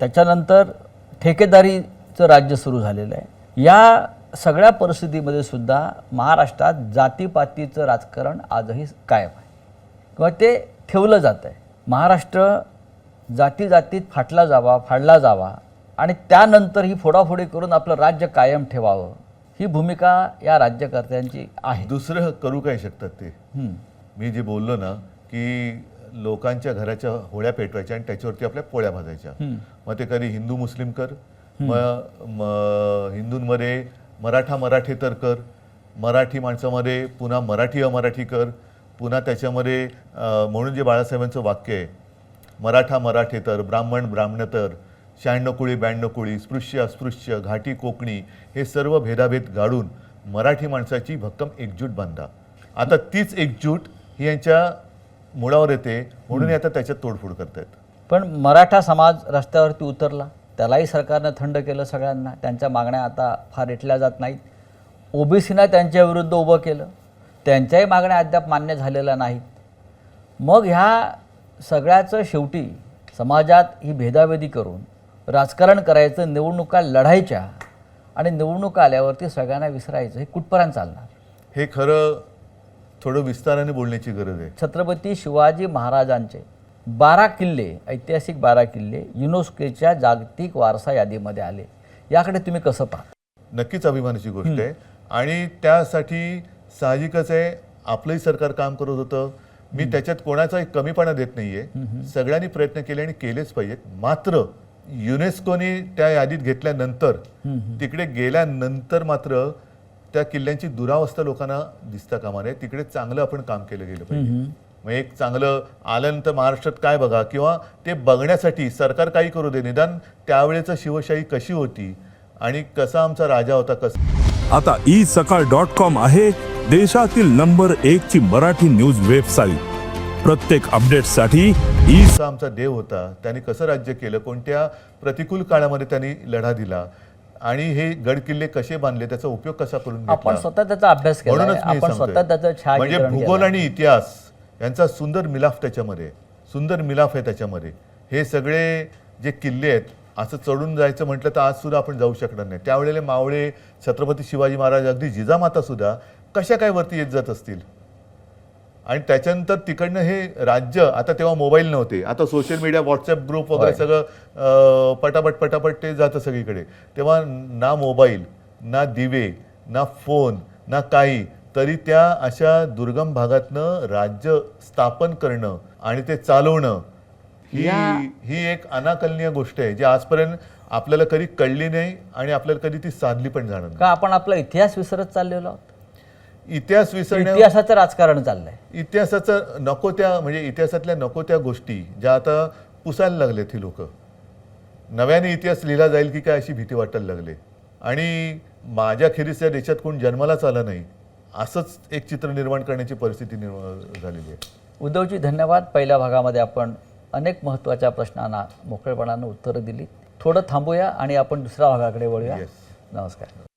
त्याच्यानंतर ठेकेदारीचं राज्य सुरू झालेलं आहे. या सगळ्या परिस्थितीमध्ये सुद्धा महाराष्ट्रात जातीपातीचं राजकारण आजही कायम आहे. किंवा ते ठेवलं जातं आहे. महाराष्ट्र जाती जातीत फाटला जावा फाडला जावा आणि त्यानंतर ही फोडाफोडी करून आपलं राज्य कायम ठेवावं ही भूमिका या राज्यकर्त्यांची आहे. दुसरं करू काय शकतात ते. मी जे बोललो ना की लोकांच्या घराच्या होळ्या पेटवायच्या आणि त्याच्यावरती आपल्या पोळ्या भाजायच्या. मग ते कधी हिंदू मुस्लिम कर मग हिंदूंमध्ये मराठा मराठेतर कर मराठी माणसामध्ये पुन्हा मराठी अमराठी कर पुन्हा त्याच्यामध्ये म्हणून जे बाळासाहेबांचं वाक्य आहे मराठा मराठेतर ब्राह्मण ब्राह्मणतर शहाण्णव कुळी ब्याण्णव कुळी स्पृश्य अस्पृश्य घाटी कोकणी हे सर्व भेदाभेद गाडून मराठी माणसाची भक्कम एकजूट बांधा. आता तीच एकजूट ही यांच्या मुळावर येते म्हणून आता त्याच्यात तोडफोड करतायत. पण मराठा समाज रस्त्यावरती उतरला त्यालाही सरकारनं थंड केलं सगळ्यांना त्यांच्या मागण्या आता फार रेटल्या जात नाहीत. ओबीसीना त्यांच्या विरुद्ध उभं केलं त्यांच्याही मागण्या अद्याप मान्य झालेल्या नाहीत. मग ह्या सगळ्याचं शेवटी समाजात ही भेदाभेदी करून राजकारण करायचं निवडणुका लढायच्या आणि निवडणुका आल्यावरती सगळ्यांना विसरायचं हे कुठपर्यंत चालणार? हे खरं थोडं विस्ताराने बोलण्याची गरज आहे. छत्रपती शिवाजी महाराजांचे बारा किल्ले ऐतिहासिक बारा किल्ले युनेस्कोच्या जागतिक वारसा यादीमध्ये आले. याकडे तुम्ही कसं पाहता? नक्कीच अभिमानाची गोष्ट आहे. आणि त्यासाठी साहजिकच आहे आपलंही सरकार काम करत होतं. मी त्याच्यात कोणाचाही कमीपणा देत नाहीये. सगळ्यांनी प्रयत्न केले आणि केलेच पाहिजेत. मात्र युनेस्कोने त्या यादीत घेतल्यानंतर तिकडे गेल्यानंतर मात्र त्या किल्ल्यांची दुरावस्था लोकांना दिसता कामा नये तिकडे चांगलं आपण काम केलं गेलं पाहिजे. मग एक चांगलं आल्यानंतर महाराष्ट्रात काय बघा किंवा ते बघण्यासाठी सरकार काही करू दे. निदान त्यावेळेचं शिवशाही कशी होती आणि कसा आमचा राजा होता कसा आता ई सकाळ डॉट कॉम आहे देशातील नंबर एक ची मराठी न्यूज वेबसाईट. प्रत्येक अपडेटसाठी ई आमचा देव होता त्यांनी कसं राज्य केलं कोणत्या प्रतिकूल काळामध्ये त्यांनी लढा दिला आणि हे गड किल्ले कसे बांधले त्याचा उपयोग कसा करून आपण स्वतः त्याचा अभ्यास केला म्हणूनच मी आपण सांगतोय. स्वतः त्याचं म्हणजे छायाचित्रण भूगोल केलंय. आणि इतिहास यांचा सुंदर मिलाफ त्याच्यामध्ये सुंदर मिलाफ आहे त्याच्यामध्ये. हे सगळे जे किल्ले आहेत असं चढून जायचं म्हटलं तर आज सुद्धा आपण जाऊ शकणार नाही. त्यावेळेला मावळे छत्रपती शिवाजी महाराज अगदी जिजामाता सुद्धा कशा काय वरती येत जात असतील? आणि त्याच्यानंतर तिकडनं हे राज्य आता तेव्हा मोबाईल नव्हते आता सोशल मीडिया व्हॉट्सअप ग्रुप वगैरे सगळं पटापट पटापट ते जातं सगळीकडे. तेव्हा ना मोबाईल ना दिवे ना फोन ना काही तरी त्या अशा दुर्गम भागातनं राज्य स्थापन करणं आणि ते चालवणं ही ही एक अनाकलनीय गोष्ट आहे जी आजपर्यंत आपल्याला कधी कळली नाही आणि आपल्याला कधी ती साधली पण जाणार का आपण आपला इतिहास विसरत चाललेलो आहोत? इतिहास विसरण्या इतिहासाचं राजकारण चाललंय. इतिहासाचं नको त्या म्हणजे इतिहासातल्या नको त्या गोष्टी ज्या आता पुसायला लागलेत ही लोक. नव्याने इतिहास लिहिला जाईल की काय अशी भीती वाटायला लागले. आणि माझ्या खेरीस या देशात कोण जन्मालाच आला नाही असंच एक चित्र निर्माण करण्याची परिस्थिती निर्माण झालेली आहे. उद्धवजी धन्यवाद. पहिल्या भागामध्ये आपण अनेक महत्त्वाच्या प्रश्नांना मोकळेपणानं उत्तरं दिली थोडं थांबूया आणि आपण दुसऱ्या भागाकडे वळूया. Yes. नमस्कार.